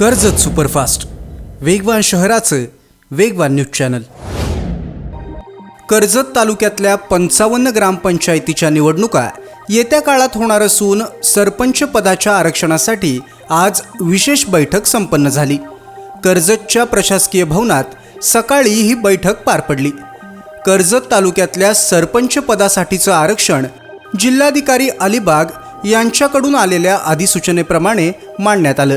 Karjat superfast. वेगवान शहराचं वेगवान न्यूज चॅनल. कर्जत तालुक्यातल्या पंचावन्न ग्रामपंचायतीच्या निवडणुका येत्या काळात होणार असून सरपंच पदाच्या आरक्षणासाठी आज विशेष बैठक संपन्न झाली. कर्जतच्या प्रशासकीय भवनात सकाळी ही बैठक पार पडली. कर्जत तालुक्यातल्या सरपंच पदासाठीचं आरक्षण जिल्हाधिकारी अलिबाग यांच्याकडून आलेल्या अधिसूचनेप्रमाणे मांडण्यात आलं.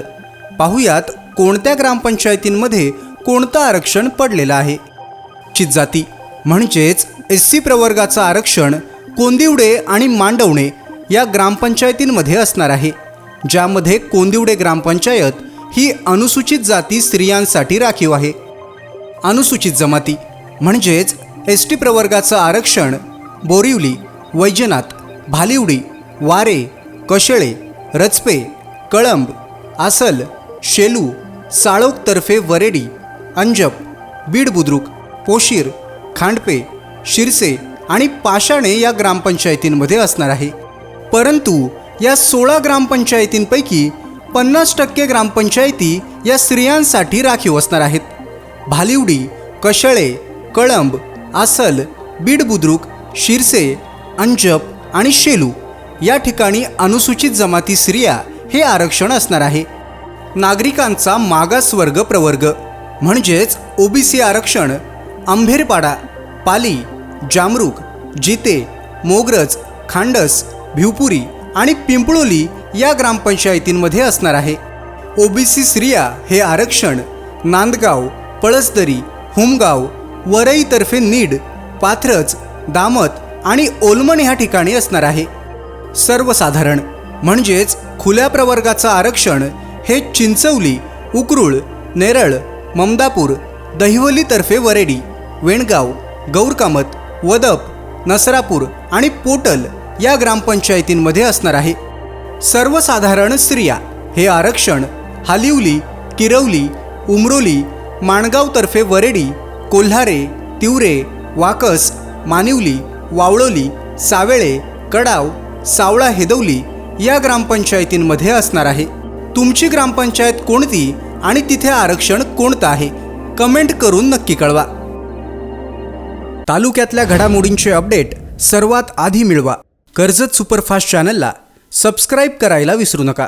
पाहुयात कोणत्या ग्रामपंचायतींमध्ये कोणतं आरक्षण पडलेलं आहे. चितजाती म्हणजेच एस सी प्रवर्गाचं आरक्षण कोंदिवडे आणि मांडवणे या ग्रामपंचायतींमध्ये असणार आहे. ज्यामध्ये कोंदिवडे ग्रामपंचायत ही अनुसूचित जाती स्त्रियांसाठी राखीव आहे. अनुसूचित जमाती म्हणजेच एस टी प्रवर्गाचं आरक्षण बोरिवली वैजनाथ भालिवडी वारे कशेळे रचपे कळंब आसल शेलू साळोकतर्फे वरेडी अंजप बीड बुद्रुक पोशीर खांडपे शिरसे आणि पाषाणे या ग्रामपंचायतींमध्ये असणार आहे. परंतु या सोळा ग्रामपंचायतींपैकी पन्नास टक्के ग्रामपंचायती या स्त्रियांसाठी राखीव असणार आहेत. भालिवडी कशळे कळंब आसल बीड बुद्रुक शिरसे अंजप आणि शेलू या ठिकाणी अनुसूचित जमाती स्त्रिया हे आरक्षण असणार आहे. नागरिकांचा मागासवर्ग प्रवर्ग म्हणजेच ओबीसी आरक्षण आंभेरपाडा पाली जामरुक जिते मोगरज खांडस भिवपुरी आणि पिंपळोली या ग्रामपंचायतींमध्ये असणार आहे. ओबीसी स्त्रिया हे आरक्षण नांदगाव पळसदरी हुमगाव वरईतर्फे नीड पाथरज दामत आणि ओलमण ह्या ठिकाणी असणार आहे. सर्वसाधारण म्हणजेच खुल्या प्रवर्गाचं आरक्षण हे चिंचवली उकरूळ नेरळ ममदापूर दहिवलीतर्फे वरेडी वेणगाव गौरकामत वदप नसरापूर आणि पोटल या ग्रामपंचायतींमध्ये असणार आहे. सर्वसाधारण स्त्रिया हे आरक्षण हालिवली किरवली उमरोली माणगावतर्फे वरेडी कोल्हारे तिवरे वाकस मानिवली वावळोली सावेळे कडाव सावळा हेदवली या ग्रामपंचायतींमध्ये असणार आहे. तुमची ग्रामपंचायत कोणती आणि तिथे आरक्षण कोणतं आहे? कमेंट करून नक्की कळवा. तालुक्यातल्या घडामोडींचे अपडेट सर्वात आधी मिळवा. कर्जत सुपरफास्ट चॅनलला सबस्क्राईब करायला विसरू नका.